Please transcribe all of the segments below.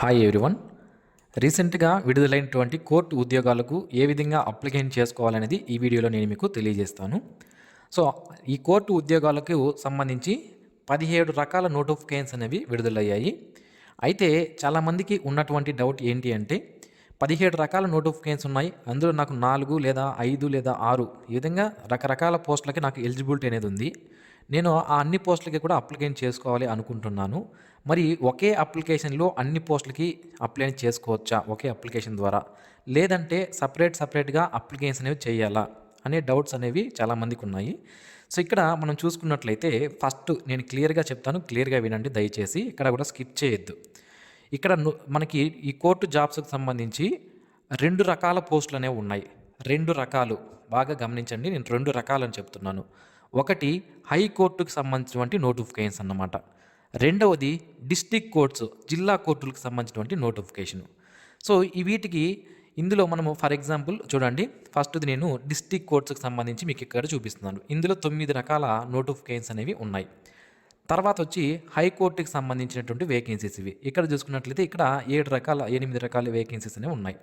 Hi everyone రీసెంట్గా విడుదలైనటువంటి court ఉద్యోగాలకు ఏ విధంగా అప్లికేషన్ చేసుకోవాలనేది ఈ వీడియోలో నేను మీకు తెలియజేస్తాను. సో ఈ కోర్టు ఉద్యోగాలకు సంబంధించి పదిహేడు రకాల నోటిఫికేషన్స్ అనేవి విడుదలయ్యాయి. అయితే చాలామందికి ఉన్నటువంటి డౌట్ ఏంటి అంటే పదిహేడు రకాల నోటిఫికేషన్స్ ఉన్నాయి. అందులో నాకు నాలుగు లేదా ఐదు లేదా ఆరు ఈ విధంగా రకరకాల పోస్టులకి నాకు ఎలిజిబిలిటీ అనేది ఉంది. నేను ఆ అన్ని పోస్టులకి కూడా అప్లికేషన్ చేసుకోవాలి అనుకుంటున్నాను. మరి ఒకే అప్లికేషన్లో అన్ని పోస్టులకి అప్లై చేసుకోవచ్చా? ఒకే అప్లికేషన్ ద్వారా. లేదంటే సపరేట్ సపరేట్గా అప్లికేషన్ అనేవి చేయాలా? అనే డౌట్స్ అనేవి చాలామందికి ఉన్నాయి. సో ఇక్కడ మనం చూసుకున్నట్లయితే ఫస్ట్ నేను క్లియర్గా చెప్తాను. క్లియర్గా వినండి దయచేసి. ఇక్కడ కూడా స్కిప్ చేయొద్దు. ఇక్కడ మనకి ఈ కోర్టు జాబ్స్కి సంబంధించి రెండు రకాల పోస్టులు అనేవి ఉన్నాయి. రెండు రకాలు. బాగా గమనించండి. నేను రెండు రకాలని చెప్తున్నాను. ఒకటి హైకోర్టుకు సంబంధించినటువంటి నోటిఫికేషన్స్ అన్నమాట. రెండవది డిస్టిక్ కోర్ట్స్ జిల్లా కోర్టులకు సంబంధించినటువంటి నోటిఫికేషన్. సో ఈ వీటికి ఇందులో మనము ఫర్ ఎగ్జాంపుల్ చూడండి ఫస్ట్ది నేను డిస్టిక్ కోర్ట్స్కి సంబంధించి మీకు ఇక్కడ చూపిస్తున్నాను. ఇందులో తొమ్మిది రకాల నోటిఫికేషన్స్ అనేవి ఉన్నాయి. తర్వాత వచ్చి హైకోర్టుకి సంబంధించినటువంటి వేకెన్సీస్ ఇవి. ఇక్కడ చూసుకున్నట్లయితే ఇక్కడ ఏడు రకాల ఎనిమిది రకాల వేకెన్సీస్ అనేవి ఉన్నాయి.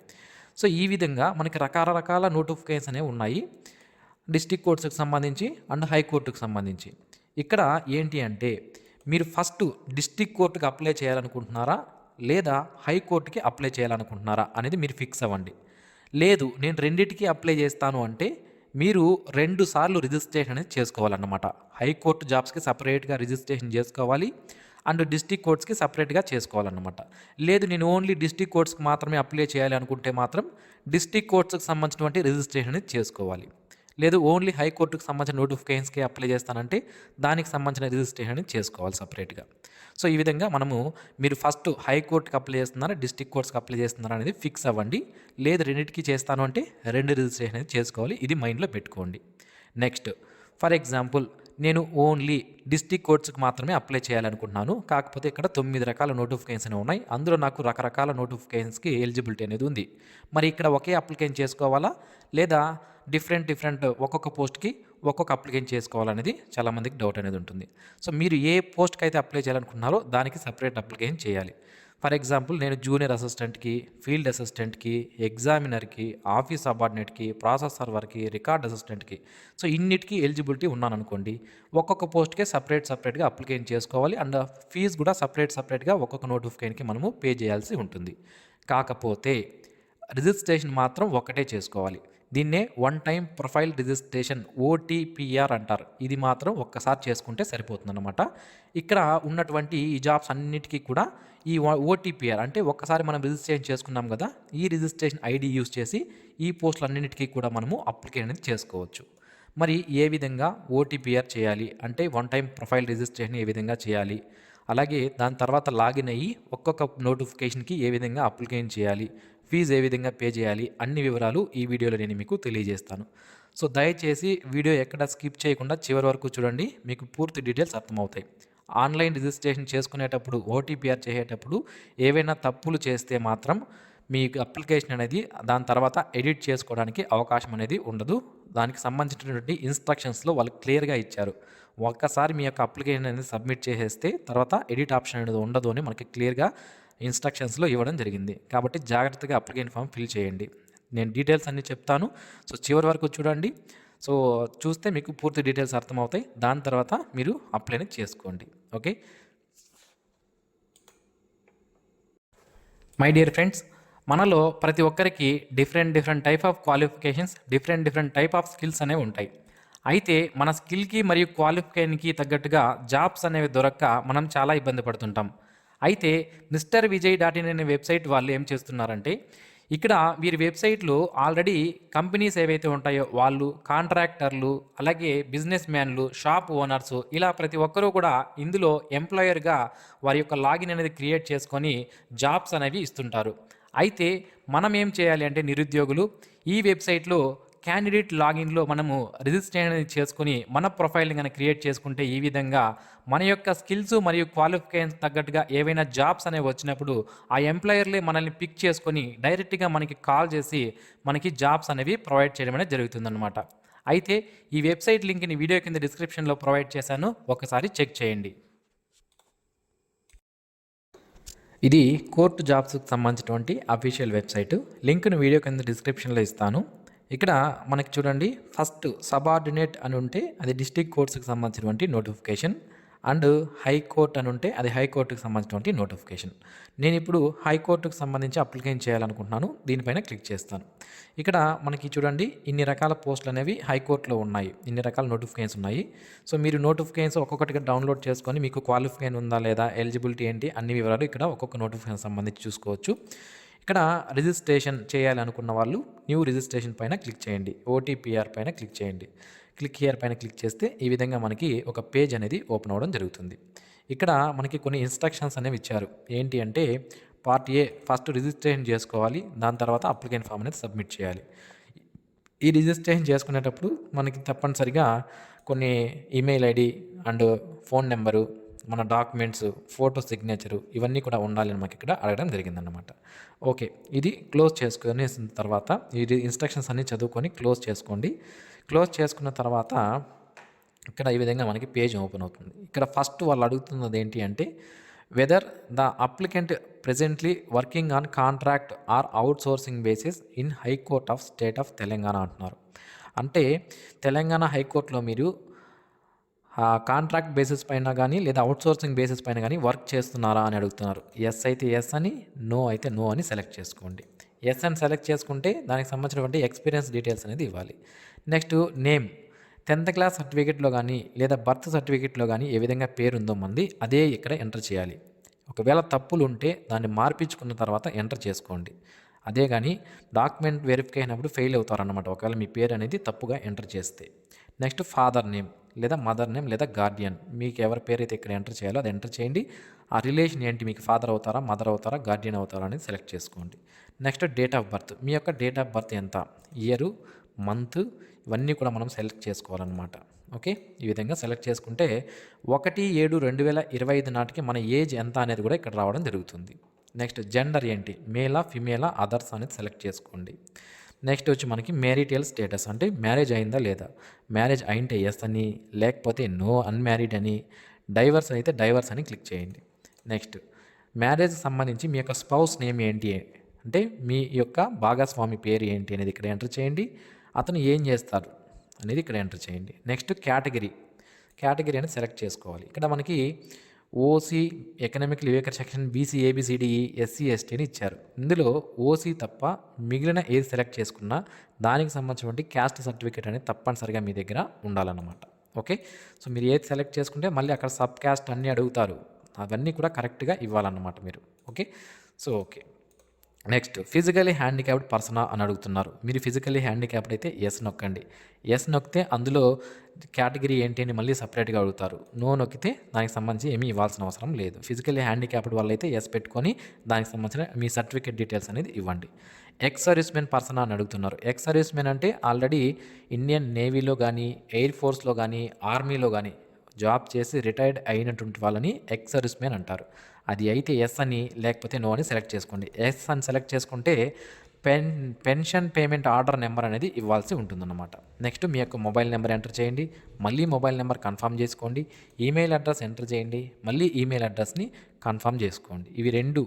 సో ఈ విధంగా మనకి రకరకాల నోటిఫికేషన్స్ అనేవి ఉన్నాయి. డిస్టిక్ కోర్ట్స్కి సంబంధించి అండ్ హైకోర్టుకు సంబంధించి. ఇక్కడ ఏంటి అంటే మీరు ఫస్ట్ డిస్టిక్ కోర్టుకి అప్లై చేయాలనుకుంటున్నారా? లేదా హైకోర్టుకి అప్లై చేయాలనుకుంటున్నారా? అనేది మీరు ఫిక్స్ అవ్వండి. లేదు నేను రెండింటికి అప్లై చేస్తాను అంటే మీరు రెండు సార్లు రిజిస్ట్రేషన్ అనేది చేసుకోవాలన్నమాట. హైకోర్టు జాబ్స్కి సపరేట్గా రిజిస్ట్రేషన్ చేసుకోవాలి అండ్ డిస్టిక్ కోర్ట్స్కి సపరేట్గా చేసుకోవాలన్నమాట. లేదు నేను ఓన్లీ డిస్టిక్ కోర్ట్స్కి మాత్రమే అప్లై చేయాలి అనుకుంటే మాత్రం డిస్టిక్ కోర్ట్స్కి సంబంధించినటువంటి రిజిస్ట్రేషన్ అనేది చేసుకోవాలి. లేదు ఓన్లీ హైకోర్టుకు సంబంధించిన నోటిఫికేషన్స్కి అప్లై చేస్తానంటే దానికి సంబంధించిన రిజిస్ట్రేషన్ అనేది చేసుకోవాలి సపరేట్గా. సో ఈ విధంగా మనము మీరు ఫస్ట్ హైకోర్టుకి అప్లై చేస్తున్నారా డిస్టిక్ కోర్ట్స్కి అప్లై చేస్తున్నారా అనేది ఫిక్స్ అవ్వండి. లేదు రెండింటికి చేస్తాను అంటే రెండు రిజిస్ట్రేషన్ అనేది చేసుకోవాలి. ఇది మైండ్లో పెట్టుకోండి. నెక్స్ట్ ఫర్ ఎగ్జాంపుల్ నేను ఓన్లీ డిస్టిక్ కోర్ట్స్కి మాత్రమే అప్లై చేయాలనుకుంటున్నాను. కాకపోతే ఇక్కడ తొమ్మిది రకాల నోటిఫికేషన్ ఉన్నాయి. అందులో నాకు రకరకాల నోటిఫికేషన్స్కి ఎలిజిబిలిటీ అనేది ఉంది. మరి ఇక్కడ ఒకే అప్లికేషన్ చేసుకోవాలా? లేదా డిఫరెంట్ డిఫరెంట్ ఒక్కొక్క పోస్ట్కి ఒక్కొక్క అప్లికేషన్ చేసుకోవాలనేది చాలామందికి డౌట్ అనేది ఉంటుంది. సో మీరు ఏ పోస్ట్కి అయితే అప్లై చేయాలనుకుంటున్నారో దానికి సపరేట్ అప్లికేషన్ చేయాలి. ఫర్ ఎగ్జాంపుల్ నేను జూనియర్ అసిస్టెంట్కి ఫీల్డ్ అసిస్టెంట్కి ఎగ్జామినర్కి ఆఫీస్ అబార్డినేట్కి ప్రాసెస్ సర్వర్కి రికార్డ్ అసిస్టెంట్కి. సో ఇన్నిటికీ ఎలిజిబిలిటీ ఉన్నాను అనుకోండి ఒక్కొక్క పోస్ట్కే సపరేట్ సపరేట్గా అప్లికేషన్ చేసుకోవాలి అండ్ ఫీజు కూడా సపరేట్ సపరేట్గా ఒక్కొక్క నోటిఫికేషన్కి మనము పే చేయాల్సి ఉంటుంది. కాకపోతే రిజిస్ట్రేషన్ మాత్రం ఒకటే చేసుకోవాలి. దీన్నే one time profile registration OTPR అంటారు. ఇది మాత్రం ఒక్కసారి చేసుకుంటే సరిపోతుందన్నమాట. ఇక్కడ ఉన్నటువంటి ఈ జాబ్స్ అన్నిటికీ కూడా ఈ ఓటీపీఆర్ అంటే ఒక్కసారి మనం రిజిస్ట్రేషన్ చేసుకున్నాం కదా ఈ రిజిస్ట్రేషన్ ఐడి యూస్ చేసి ఈ పోస్టులు అన్నిటికీ కూడా మనము అప్లికేషన్ అనేది చేసుకోవచ్చు. మరి ఏ విధంగా ఓటీపీఆర్ చేయాలి? అంటే వన్ టైం ప్రొఫైల్ రిజిస్ట్రేషన్ ఏ విధంగా చేయాలి? అలాగే దాని తర్వాత లాగిన్ అయ్యి ఒక్కొక్క నోటిఫికేషన్కి ఏ విధంగా అప్లికేషన్ చేయాలి? ఫీజు ఏ విధంగా పే చేయాలి అన్ని వివరాలు ఈ వీడియోలో నేను మీకు తెలియజేస్తాను. సో దయచేసి వీడియో ఎక్కడ స్కిప్ చేయకుండా చివరి వరకు చూడండి మీకు పూర్తి డీటెయిల్స్ అర్థమవుతాయి. ఆన్లైన్ రిజిస్ట్రేషన్ చేసుకునేటప్పుడు ఓటీపీఆర్ చేసేటప్పుడు ఏవైనా తప్పులు చేస్తే మాత్రం మీ అప్లికేషన్ అనేది దాని తర్వాత ఎడిట్ చేసుకోవడానికి అవకాశం అనేది ఉండదు. దానికి సంబంధించినటువంటి ఇన్స్ట్రక్షన్స్లో వాళ్ళు క్లియర్గా ఇచ్చారు. ఒక్కసారి మీ యొక్క అప్లికేషన్ అనేది సబ్మిట్ చేసేస్తే తర్వాత ఎడిట్ ఆప్షన్ అనేది ఉండదు అని మనకి క్లియర్గా ఇన్స్ట్రక్షన్స్లో ఇవ్వడం జరిగింది. కాబట్టి జాగ్రత్తగా అప్లికేషన్ ఫామ్ ఫిల్ చేయండి. నేను డీటెయిల్స్ అన్నీ చెప్తాను. సో చివరి వరకు చూడండి. సో చూస్తే మీకు పూర్తి డీటెయిల్స్ అర్థమవుతాయి. దాని తర్వాత మీరు అప్లై చేసుకోండి. ఓకే? మై డియర్ ఫ్రెండ్స్ మనలో ప్రతి ఒక్కరికి different different type of qualifications different different type of skills అనేవి ఉంటాయి. అయితే మన స్కిల్కి మరియు క్వాలిఫికేషన్కి తగ్గట్టుగా జాబ్స్ అనేవి దొరక్క మనం చాలా ఇబ్బంది పడుతుంటాం. అయితే మిస్టర్ విజయ్ డాట్ ఇన్ అనే వెబ్సైట్ వాళ్ళు ఏం చేస్తున్నారంటే ఇక్కడ వీరి వెబ్సైట్లో ఆల్రెడీ కంపెనీస్ ఏవైతే ఉంటాయో వాళ్ళు కాంట్రాక్టర్లు అలాగే బిజినెస్ మ్యాన్లు షాప్ ఓనర్స్ ఇలా ప్రతి ఒక్కరూ కూడా ఇందులో ఎంప్లాయర్గా వారి యొక్క లాగిన్ అనేది క్రియేట్ చేసుకొని జాబ్స్ అనేవి ఇస్తుంటారు. అయితే మనం ఏం చేయాలి అంటే నిరుద్యోగులు ఈ వెబ్సైట్లో క్యాండిడేట్ లాగిన్లో మనము రిజిస్ట్రేషన్ అనేది చేసుకుని మన ప్రొఫైల్ని కనుక క్రియేట్ చేసుకుంటే ఈ విధంగా మన యొక్క స్కిల్స్ మరియు క్వాలిఫికేషన్ తగ్గట్టుగా ఏవైనా జాబ్స్ అనేవి వచ్చినప్పుడు ఆ ఎంప్లాయర్లే మనల్ని పిక్ చేసుకొని డైరెక్ట్గా మనకి కాల్ చేసి మనకి జాబ్స్ అనేవి ప్రొవైడ్ చేయడం అనేది జరుగుతుందన్నమాట. అయితే ఈ వెబ్సైట్ లింక్ని వీడియో కింద డిస్క్రిప్షన్లో ప్రొవైడ్ చేశాను. ఒకసారి చెక్ చేయండి. ఇది కోర్టు జాబ్స్కి సంబంధించినటువంటి అఫీషియల్ వెబ్సైటు లింక్ను వీడియో కింద డిస్క్రిప్షన్లో ఇస్తాను. ఇక్కడ మనకి చూడండి ఫస్ట్ సబార్డినేట్ అని ఉంటే అది డిస్ట్రిక్ట్ కోర్ట్స్కి సంబంధించినటువంటి నోటిఫికేషన్ అండ్ హైకోర్ట్ అని ఉంటే అది హైకోర్టుకు సంబంధించినటువంటి నోటిఫికేషన్ నేను ఇప్పుడు హైకోర్టుకు సంబంధించి అప్లికేషన్ చేయాలనుకుంటున్నాను దీనిపైన క్లిక్ చేస్తాను. ఇక్కడ మనకి చూడండి ఇన్ని రకాల పోస్టులు అనేవి హైకోర్టులో ఉన్నాయి. ఇన్ని రకాల నోటిఫికేషన్స్ ఉన్నాయి. సో మీరు నోటిఫికేషన్స్ ఒక్కొక్కటిగా డౌన్లోడ్ చేసుకొని మీకు క్వాలిఫికేషన్ ఉందా లేదా ఎలిజిబిలిటీ ఏంటి అన్ని వివరాలు ఇక్కడ ఒక్కొక్క నోటిఫికేషన్ సంబంధించి చూసుకోవచ్చు. ఇక్కడ రిజిస్ట్రేషన్ చేయాలనుకున్న వాళ్ళు న్యూ రిజిస్ట్రేషన్ పైన క్లిక్ చేయండి. ఓటీపీఆర్ పైన క్లిక్ చేయండి. క్లిక్ హియర్ పైన క్లిక్ చేస్తే ఈ విధంగా మనకి ఒక పేజ్ అనేది ఓపెన్ అవ్వడం జరుగుతుంది. ఇక్కడ మనకి కొన్ని ఇన్స్ట్రక్షన్స్ అనేవి ఇచ్చారు. ఏంటి అంటే పార్ట్ ఏ ఫస్ట్ రిజిస్ట్రేషన్ చేసుకోవాలి. దాని తర్వాత అప్లికేషన్ ఫామ్ అనేది సబ్మిట్ చేయాలి. ఈ రిజిస్ట్రేషన్ చేసుకునేటప్పుడు మనకి తప్పనిసరిగా కొన్ని email ID and phone number మన డాక్యుమెంట్స్ ఫోటో సిగ్నేచరు ఇవన్నీ కూడా ఉండాలని మనకి ఇక్కడ అడగడం జరిగిందనమాట ఓకే ఇది క్లోజ్ చేసుకునే తర్వాత ఇది ఇన్స్ట్రక్షన్స్ అన్నీ చదువుకొని క్లోజ్ చేసుకోండి. క్లోజ్ చేసుకున్న తర్వాత ఇక్కడ ఈ విధంగా మనకి పేజ్ ఓపెన్ అవుతుంది. ఇక్కడ ఫస్ట్ వాళ్ళు అడుగుతున్నది ఏంటి అంటే whether the applicant presently working on contract or outsourcing basis in high court of state of Telangana అంటున్నారు. అంటే తెలంగాణ హైకోర్టులో మీరు కాంట్రాక్ట్ బేసిస్ పైన కానీ లేదా అవుట్సోర్సింగ్ బేసిస్ పైన కానీ వర్క్ చేస్తున్నారా అని అడుగుతున్నారు. ఎస్ అయితే ఎస్ అని నో అయితే నో అని సెలెక్ట్ చేసుకోండి. ఎస్ అని సెలెక్ట్ చేసుకుంటే దానికి సంబంధించినటువంటి ఎక్స్పీరియన్స్ డీటెయిల్స్ అనేది ఇవ్వాలి. Next name. టెన్త్ క్లాస్ సర్టిఫికేట్లో కానీ లేదా బర్త్ సర్టిఫికేట్లో కానీ ఏ విధంగా పేరు ఉందో మంది అదే ఇక్కడ ఎంటర్ చేయాలి. ఒకవేళ తప్పులు ఉంటే దాన్ని మార్పించుకున్న తర్వాత ఎంటర్ చేసుకోండి. అదే కానీ డాక్యుమెంట్ వెరిఫై అయినప్పుడు ఫెయిల్ అవుతారన్నమాట. ఒకవేళ మీ పేరు అనేది తప్పుగా ఎంటర్ చేస్తే. Next father name. లేదా మదర్ నేమ్ లేదా గార్డియన్. మీకు ఎవరి పేరు అయితే ఇక్కడ ఎంటర్ చేయాలో అది ఎంటర్ చేయండి. ఆ రిలేషన్ ఏంటి? మీకు ఫాదర్ అవుతారా మదర్ అవుతారా గార్డియన్ అవుతారా అనేది సెలెక్ట్ చేసుకోండి. Next date of birth. మీ యొక్క డేట్ ఆఫ్ బర్త్ ఎంత? ఇయరు మంత్ ఇవన్నీ కూడా మనం సెలెక్ట్ చేసుకోవాలన్నమాట. ఓకే? ఈ విధంగా సెలెక్ట్ చేసుకుంటే ఒకటి ఏడు రెండు వేల ఇరవై ఐదు నాటికి మన ఏజ్ ఎంత అనేది కూడా ఇక్కడ రావడం జరుగుతుంది. నెక్స్ట్ జెండర్ ఏంటి? మేలా ఫిమేలా అదర్స్ అనేది సెలెక్ట్ చేసుకోండి. నెక్స్ట్ వచ్చి మనకి మ్యారిటల్ స్టేటస్ అంటే మ్యారేజ్ అయిందా లేదా? మ్యారేజ్ అయింటే ఎస్ అని లేకపోతే నో అన్మ్యారీడ్ అని డైవర్స్ అయితే డైవర్స్ అని క్లిక్ చేయండి. నెక్స్ట్ మ్యారేజ్ సంబంధించి మీ యొక్క స్పౌస్ నేమ్ ఏంటి? అంటే మీ యొక్క భాగస్వామి పేరు ఏంటి అనేది ఇక్కడ ఎంటర్ చేయండి. అతను ఏం చేస్తారు అనేది ఇక్కడ ఎంటర్ చేయండి. నెక్స్ట్ కేటగిరీ కేటగిరీ అనేది సెలెక్ట్ చేసుకోవాలి. ఇక్కడ మనకి OC economic weaker section BC A B C D E SC ఎస్టీని ఇచ్చారు. ఇందులో ఓసీ తప్ప మిగిలిన ఏది సెలెక్ట్ చేసుకున్నా దానికి సంబంధించినటువంటి క్యాస్ట్ సర్టిఫికేట్ అనేది తప్పనిసరిగా మీ దగ్గర ఉండాలన్నమాట. ఓకే? సో మీరు ఏది సెలెక్ట్ చేసుకుంటే మళ్ళీ అక్కడ సబ్ క్యాస్ట్ అన్నీ అడుగుతారు. అవన్నీ కూడా కరెక్ట్గా ఇవ్వాలన్నమాట మీరు. Okay? So okay. Next physically handicapped పర్సనా అని అడుగుతున్నారు. మీరు ఫిజికలీ హ్యాండిక్యాప్డ్ అయితే ఎస్ నొక్కండి. ఎస్ నొక్కితే అందులో కేటగిరీ ఏంటి అని మళ్ళీ సపరేట్గా అడుగుతారు. నో నొక్కితే దానికి సంబంధించి ఏమీ ఇవ్వాల్సిన అవసరం లేదు. ఫిజికలీ హ్యాండిక్యాప్డ్ అయితే ఎస్ పెట్టుకొని దానికి సంబంధించిన మీ సర్టిఫికేట్ డీటెయిల్స్ అనేది ఇవ్వండి. ఎక్స్ సర్వీస్మెన్ పర్సన్ అని అడుగుతున్నారు. ఎక్స్ సర్వీస్మెన్ అంటే ఆల్రెడీ ఇండియన్ నేవీలో కానీ ఎయిర్ ఫోర్స్లో కానీ ఆర్మీలో కానీ జాబ్ చేసి రిటైర్డ్ అయినటువంటి వాళ్ళని ఎక్స్ సర్వీస్మెన్ అంటారు. అది అయితే ఎస్ అని లేకపోతే నో అని సెలెక్ట్ చేసుకోండి. ఎస్ అని సెలెక్ట్ చేసుకుంటే pen pension payment order number అనేది ఇవ్వాల్సి ఉంటుందన్నమాట. నెక్స్ట్ మీ యొక్క మొబైల్ నెంబర్ ఎంటర్ చేయండి. మళ్ళీ మొబైల్ నెంబర్ కన్ఫర్మ్ చేసుకోండి. ఈమెయిల్ అడ్రస్ ఎంటర్ చేయండి. మళ్ళీ ఈమెయిల్ అడ్రస్ని కన్ఫర్మ్ చేసుకోండి. ఇవి రెండు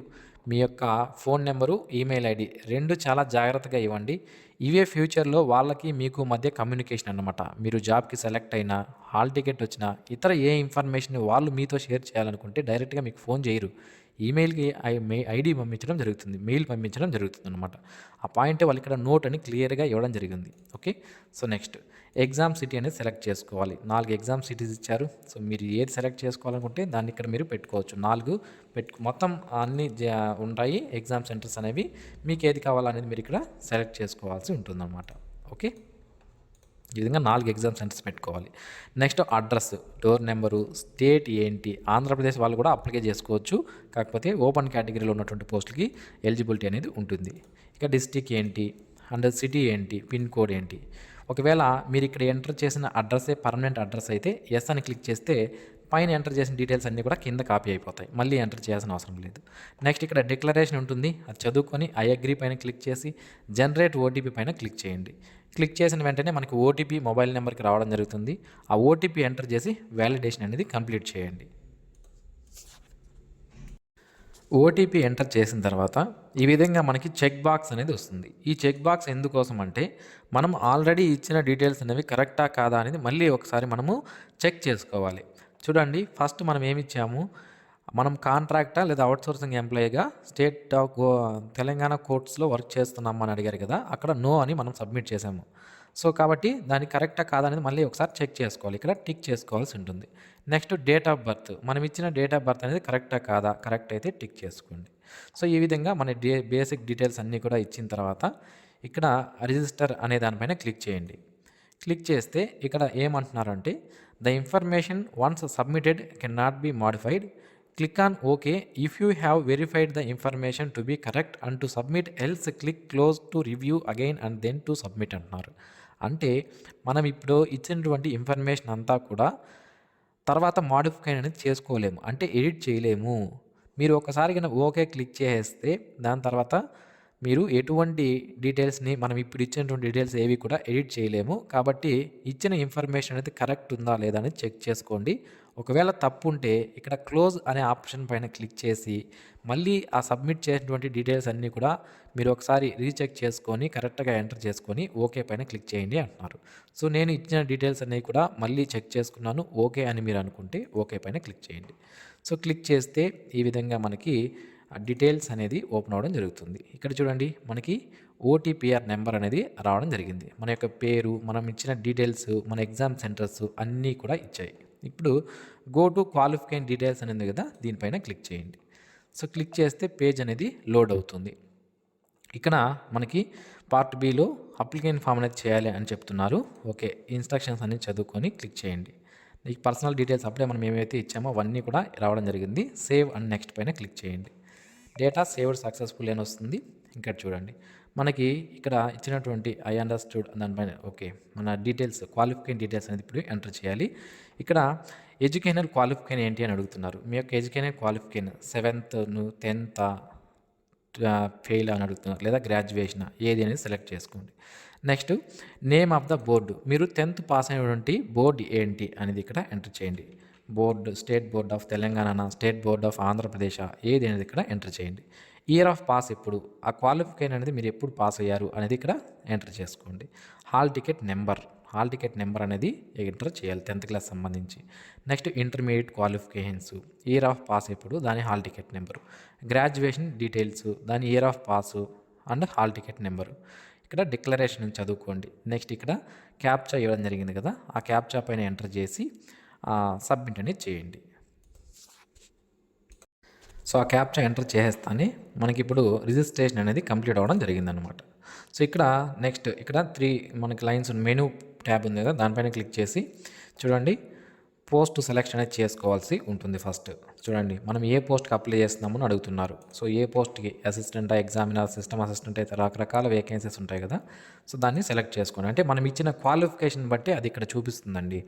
మీ యొక్క ఫోన్ నెంబరు ఈమెయిల్ ఐడి రెండు చాలా జాగ్రత్తగా ఇవ్వండి. ఇవే ఫ్యూచర్లో వాళ్ళకి మీకు మధ్య కమ్యూనికేషన్ అన్నమాట. మీరు జాబ్కి సెలెక్ట్ అయినా హాల్ టికెట్ వచ్చినా ఇతర ఏ ఇన్ఫర్మేషన్ వాళ్ళు మీతో షేర్ చేయాలనుకుంటే డైరెక్ట్గా మీకు ఫోన్ చేయరు. ఈమెయిల్కి ఐడి పంపించడం జరుగుతుంది మెయిల్ పంపించడం జరుగుతుంది అనమాట ఆ పాయింట్ వాళ్ళు ఇక్కడ నోట్ అని క్లియర్గా ఇవ్వడం జరిగింది. Okay? So next. Exam city అనేది సెలెక్ట్ చేసుకోవాలి. నాలుగు ఎగ్జామ్ సిటీస్ ఇచ్చారు. సో మీరు ఏది సెలెక్ట్ చేసుకోవాలనుకుంటే దాన్ని ఇక్కడ మీరు పెట్టుకోవచ్చు. నాలుగు పెట్టు మొత్తం అన్ని ఉంటాయి ఎగ్జామ్ సెంటర్స్ అనేవి. మీకు ఏది కావాలనేది మీరు ఇక్కడ సెలెక్ట్ చేసుకోవాల్సి ఉంటుందన్నమాట. ఓకే? ఈ విధంగా నాలుగు ఎగ్జామ్ సెంటర్స్ పెట్టుకోవాలి. Next address door number state ఏంటి ఆంధ్రప్రదేశ్ వాళ్ళు కూడా అప్లై చేసుకోవచ్చు. కాకపోతే ఓపెన్ కేటగిరీలో ఉన్నటువంటి పోస్టులకి ఎలిజిబిలిటీ అనేది ఉంటుంది. ఇక డిస్టిక్ ఏంటి అండ్ సిటీ ఏంటి పిన్ కోడ్ ఏంటి ఒకవేళ మీరు ఇక్కడ ఎంటర్ చేసిన అడ్రస్సే పర్మనెంట్ అడ్రస్ అయితే ఎస్ అని క్లిక్ చేస్తే పైన ఎంటర్ చేసిన డీటెయిల్స్ అన్నీ కూడా కింద కాపీ అయిపోతాయి. మళ్ళీ ఎంటర్ చేయాల్సిన అవసరం లేదు. నెక్స్ట్ ఇక్కడ డిక్లరేషన్ ఉంటుంది. అది చదువుకొని ఐ అగ్రీ పైన క్లిక్ చేసి జనరేట్ ఓటీపీ పైన క్లిక్ చేయండి. క్లిక్ చేసిన వెంటనే మనకి ఓటీపీ మొబైల్ నెంబర్కి రావడం జరుగుతుంది. ఆ ఓటీపీ ఎంటర్ చేసి వ్యాలిడేషన్ అనేది కంప్లీట్ చేయండి. ఓటీపీ ఎంటర్ చేసిన తర్వాత ఈ విధంగా మనకి చెక్ బాక్స్ అనేది వస్తుంది. ఈ చెక్ బాక్స్ ఎందుకోసం అంటే మనం ఆల్రెడీ ఇచ్చిన డీటెయిల్స్ అనేవి కరెక్టా కాదా అనేది మళ్ళీ ఒకసారి మనము చెక్ చేసుకోవాలి. చూడండి ఫస్ట్ మనం ఏమి ఇచ్చాము? మనం కాంట్రాక్టా లేదా అవుట్సోర్సింగ్ ఎంప్లాయీగా స్టేట్ ఆఫ్ గో తెలంగాణ కోర్ట్స్లో వర్క్ చేస్తున్నాం అని అడిగారు కదా అక్కడ నో అని మనం సబ్మిట్ చేసాము. సో కాబట్టి దాని కరెక్టా కాదనేది మళ్ళీ ఒకసారి చెక్ చేసుకోవాలి. ఇక్కడ టిక్ చేసుకోవాల్సి ఉంటుంది. Next date of birth. మనం ఇచ్చిన డేట్ ఆఫ్ బర్త్ అనేది కరెక్టా కాదా? కరెక్ట్ అయితే టిక్ చేసుకోండి. సో ఈ విధంగా మన డే బేసిక్ డీటెయిల్స్ అన్నీ కూడా ఇచ్చిన తర్వాత ఇక్కడ రిజిస్టర్ అనే దానిపైన క్లిక్ చేయండి. క్లిక్ చేస్తే ఇక్కడ ఏమంటున్నారంటే the information once submitted can not be modified. Click on okay. If you have verified the information to be correct and to submit else click close to review again and then to submit అంటున్నారు. అంటే మనం ఇప్పుడు ఇచ్చినటువంటి information అంతా కూడా తర్వాత మాడిఫికైన్ అనేది చేసుకోలేము. అంటే ఎడిట్ చేయలేము. మీరు ఒకసారి కనుక ఓకే క్లిక్ చేసేస్తే దాని తర్వాత మీరు ఎటువంటి డీటెయిల్స్ని మనం ఇప్పుడు ఇచ్చినటువంటి డీటెయిల్స్ ఏవి కూడా ఎడిట్ చేయలేము. కాబట్టి ఇచ్చిన ఇన్ఫర్మేషన్ అనేది కరెక్ట్ ఉందా లేదా అని చెక్ చేసుకోండి. ఒకవేళ తప్పు ఉంటే ఇక్కడ క్లోజ్ అనే ఆప్షన్ పైన క్లిక్ చేసి మళ్ళీ ఆ సబ్మిట్ చేసినటువంటి డీటెయిల్స్ అన్నీ కూడా మీరు ఒకసారి రీచెక్ చేసుకొని కరెక్ట్గా ఎంటర్ చేసుకొని ఓకే పైన క్లిక్ చేయండి అంటున్నారు. సో నేను ఇచ్చిన డీటెయిల్స్ అన్నీ కూడా మళ్ళీ చెక్ చేసుకున్నాను ఓకే అని మీరు అనుకుంటే ఓకే పైన క్లిక్ చేయండి. సో క్లిక్ చేస్తే ఈ విధంగా మనకి డీటెయిల్స్ అనేది ఓపెన్ అవ్వడం జరుగుతుంది. ఇక్కడ చూడండి మనకి ఓటీపీఆర్ నెంబర్ అనేది రావడం జరిగింది. మన యొక్క పేరు మనం ఇచ్చిన డీటెయిల్స్ మన ఎగ్జామ్ సెంటర్స్ అన్నీ కూడా ఇచ్చాయి. ఇప్పుడు గో టు క్వాలిఫికేషన్ డీటెయిల్స్ అనేది కదా దీనిపైన క్లిక్ చేయండి. సో క్లిక్ చేస్తే పేజ్ అనేది లోడ్ అవుతుంది. ఇక్కడ మనకి పార్ట్ బిలో అప్లికేషన్ ఫామ్ అనేది చేయాలి అని చెప్తున్నారు. ఓకే ఇన్స్ట్రక్షన్స్ అన్ని చదువుకొని క్లిక్ చేయండి. ఈ పర్సనల్ డీటెయిల్స్ అప్పుడే మనం ఏమైతే ఇచ్చామో అవన్నీ కూడా రావడం జరిగింది. సేవ్ అండ్ నెక్స్ట్ పైన క్లిక్ చేయండి. డేటా సేవ్డ్ సక్సెస్ఫుల్ అని వస్తుంది. ఇక్కడ చూడండి. మనకి ఇక్కడ ఇచ్చినటువంటి ఐ అండర్స్టూడ్ దానిపైన ఓకే. మన డీటెయిల్స్ క్వాలిఫికేషన్ డీటెయిల్స్ అనేది ఇప్పుడు ఎంటర్ చేయాలి. ఇక్కడ ఎడ్యుకేషనల్ క్వాలిఫికేషన్ ఏంటి అని అడుగుతున్నారు. మీ యొక్క educational qualification seventh tenth fail అని అడుగుతున్నారు. లేదా గ్రాడ్యుయేషన్ ఏది అనేది సెలెక్ట్ చేసుకోండి. Next name of the board మీరు టెన్త్ పాస్ అయినటువంటి బోర్డు ఏంటి అనేది ఇక్కడ ఎంటర్ చేయండి. Board state board of Telangana state board of Andhra Pradesh ఏది అనేది ఇక్కడ ఎంటర్ చేయండి. ఇయర్ ఆఫ్ పాస్ ఎప్పుడు? ఆ క్వాలిఫికేషన్ అనేది మీరు ఎప్పుడు పాస్ అయ్యారు అనేది ఇక్కడ ఎంటర్ చేసుకోండి. Hall ticket number. Hall ticket number అనేది ఎంటర్ చేయాలి టెన్త్ క్లాస్ సంబంధించి. Next intermediate qualifications. Year of pass ఎప్పుడు? దాని hall ticket number. Graduation details. దాని year of pass and hall ticket number. ఇక్కడ డిక్లరేషన్ చదువుకోండి. నెక్స్ట్ ఇక్కడ క్యాప్చా ఇవ్వడం జరిగింది కదా? ఆ క్యాప్చా పైన ఎంటర్ చేసి సబ్మిట్ అనేది చేయండి. సో ఆ క్యాప్చా ఎంటర్ చేసేస్తానే. మనకి ఇప్పుడు రిజిస్ట్రేషన్ అనేది కంప్లీట్ అవ్వడం జరిగిందనమాట. సో ఇక్కడ నెక్స్ట్ ఇక్కడ త్రీ మనకి లైన్స్ మెనూ ట్యాబ్ ఉంది కదా దానిపైన క్లిక్ చేసి చూడండి. పోస్ట్ సెలెక్షన్ అనేది చేసుకోవాల్సి ఉంటుంది ఫస్ట్. చూడండి మనం ఏ పోస్ట్కి అప్లై చేస్తున్నామని అడుగుతున్నారు. సో ఏ పోస్ట్కి అసిస్టెంట్ ఎగ్జామినర్ సిస్టమ్ అసిస్టెంట్ అయితే రకరకాల వేకెన్సీస్ ఉంటాయి కదా. సో దాన్ని సెలెక్ట్ చేసుకోండి. అంటే మనం ఇచ్చిన క్వాలిఫికేషన్ బట్టి అది ఇక్కడ చూపిస్తుందండి.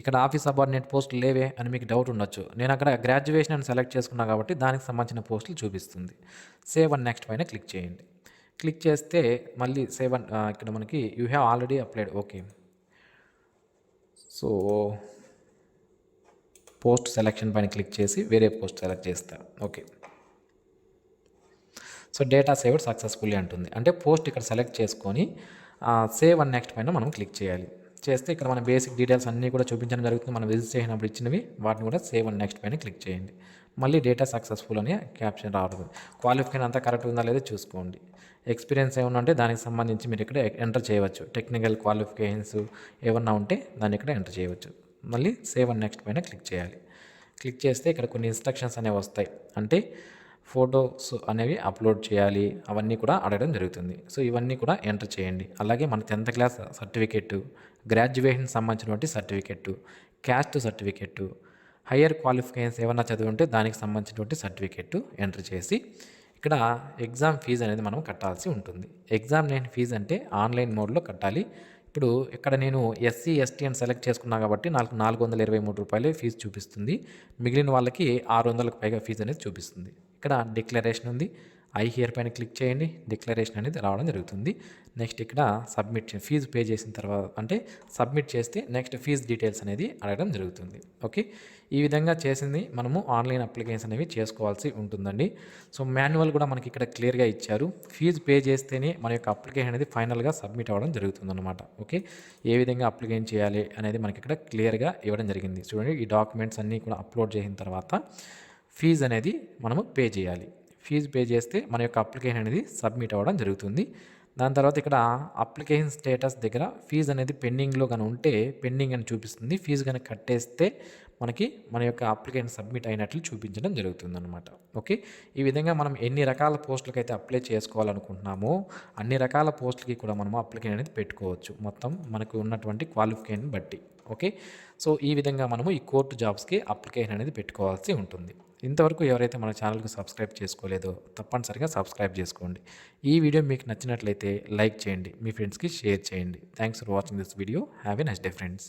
ఇక్కడ ఆఫీస్ అబార్డినేట్ పోస్టులు లేవే అని మీకు డౌట్ ఉండొచ్చు. నేను అక్కడ గ్రాడ్యుయేషన్ అని సెలెక్ట్ చేసుకున్నా కాబట్టి దానికి సంబంధించిన పోస్టులు చూపిస్తుంది. సేవ్ అండ్ నెక్స్ట్ పైన క్లిక్ చేయండి. క్లిక్ చేస్తే మళ్ళీ సేవ్ అండ్ ఇక్కడ మనకి you have already applied. Okay. So post selection పైన క్లిక్ చేసి వేరే పోస్ట్ సెలెక్ట్ చేస్తారు okay. So data saved successfully అంటుంది. అంటే పోస్ట్ ఇక్కడ సెలెక్ట్ చేసుకొని సేవ్ అండ్ నెక్స్ట్ పైన మనం క్లిక్ చేయాలి. చేస్తే ఇక్కడ మన బేసిక్ డీటెయిల్స్ అన్నీ కూడా చూపించడం జరుగుతుంది. మనం విజిట్ చేసినప్పుడు ఇచ్చినవి వాటిని కూడా సేవ్ అండ్ నెక్స్ట్ పైన క్లిక్ చేయండి. మళ్ళీ డేటా సక్సెస్ఫుల్ అని క్యాప్షన్ రావడం. క్వాలిఫికేషన్ అంతా కరెక్ట్ ఉందా లేదో చూసుకోండి. ఎక్స్పీరియన్స్ ఏమన్నా ఉంటే దానికి సంబంధించి మీరు ఇక్కడ ఎంటర్ చేయవచ్చు. టెక్నికల్ క్వాలిఫికేషన్స్ ఏమన్నా ఉంటే దాన్ని ఇక్కడ ఎంటర్ చేయవచ్చు. మళ్ళీ సేవ్ అండ్ నెక్స్ట్ పైన క్లిక్ చేయాలి. క్లిక్ చేస్తే ఇక్కడ కొన్ని ఇన్స్ట్రక్షన్స్ అనేవి వస్తాయి. అంటే ఫొటోస్ అనేవి అప్లోడ్ చేయాలి. అవన్నీ కూడా అడగడం జరుగుతుంది. సో ఇవన్నీ కూడా ఎంటర్ చేయండి. అలాగే మన టెన్త్ క్లాస్ సర్టిఫికెట్ గ్రాడ్యుయేషన్ సంబంధించినటువంటి certificate caste certificate higher qualifications ఏమన్నా చదివి ఉంటే దానికి సంబంధించినటువంటి సర్టిఫికెట్ ఎంటర్ చేసి ఇక్కడ ఎగ్జామ్ ఫీజు అనేది మనం కట్టాల్సి ఉంటుంది. ఎగ్జామ్ నేను ఫీజు అంటే ఆన్లైన్ మోడ్లో కట్టాలి. ఇప్పుడు ఇక్కడ నేను ఎస్సీ ఎస్టీ అని సెలెక్ట్ చేసుకున్నా కాబట్టి నాకు నాలుగు వందల ఇరవై మూడు రూపాయలే ఫీజు చూపిస్తుంది. మిగిలిన వాళ్ళకి ఆరు వందలకు పైగా ఫీజు అనేది చూపిస్తుంది. ఇక్కడ డిక్లరేషన్ ఉంది. ఐ హియర్ పైన క్లిక్ చేయండి. డిక్లరేషన్ అనేది రావడం జరుగుతుంది. నెక్స్ట్ ఇక్కడ సబ్మిట్ ఫీజు పే చేసిన తర్వాత అంటే సబ్మిట్ చేస్తే నెక్స్ట్ ఫీజు డీటెయిల్స్ అనేది అడగడం జరుగుతుంది. ఓకే? ఈ విధంగా చేసింది మనము ఆన్లైన్ అప్లికేషన్ అనేవి చేసుకోవాల్సి ఉంటుందండి. సో మాన్యువల్ కూడా మనకి ఇక్కడ క్లియర్గా ఇచ్చారు. ఫీజు పే చేస్తేనే మన యొక్క అప్లికేషన్ అనేది ఫైనల్గా సబ్మిట్ అవ్వడం జరుగుతుందన్నమాట. ఓకే? ఏ విధంగా అప్లికేషన్ చేయాలి అనేది మనకి ఇక్కడ క్లియర్గా ఇవ్వడం జరిగింది. చూడండి ఈ డాక్యుమెంట్స్ అన్నీ కూడా అప్లోడ్ చేసిన తర్వాత ఫీజు అనేది మనము పే చేయాలి. ఫీజు పే చేస్తే మన యొక్క అప్లికేషన్ అనేది సబ్మిట్ అవ్వడం జరుగుతుంది. దాని తర్వాత ఇక్కడ అప్లికేషన్ స్టేటస్ దగ్గర ఫీజు అనేది పెండింగ్లో కానీ ఉంటే పెండింగ్ అని చూపిస్తుంది. ఫీజు కానీ కట్టేస్తే మనకి మన యొక్క అప్లికేషన్ సబ్మిట్ అయినట్లు చూపించడం జరుగుతుంది అనమాట ఓకే? ఈ విధంగా మనం ఎన్ని రకాల పోస్టులకు అయితే అప్లై చేసుకోవాలనుకుంటున్నామో అన్ని రకాల పోస్టులకి కూడా మనం అప్లికేషన్ అనేది పెట్టుకోవచ్చు. మొత్తం మనకు ఉన్నటువంటి క్వాలిఫికేషన్ బట్టి. ఓకే? సో ఈ విధంగా మనము ఈ కోర్టు జాబ్స్కి అప్లికేషన్ అనేది పెట్టుకోవాల్సి ఉంటుంది. ఇంతవరకు ఎవరైతే మన ఛానల్కి సబ్స్క్రైబ్ చేసుకోలేదో తప్పనిసరిగా సబ్స్క్రైబ్ చేసుకోండి. ఈ వీడియో మీకు నచ్చినట్లయితే లైక్ చేయండి మీ ఫ్రెండ్స్కి షేర్ చేయండి. Thanks for watching this video. Have a next day friends.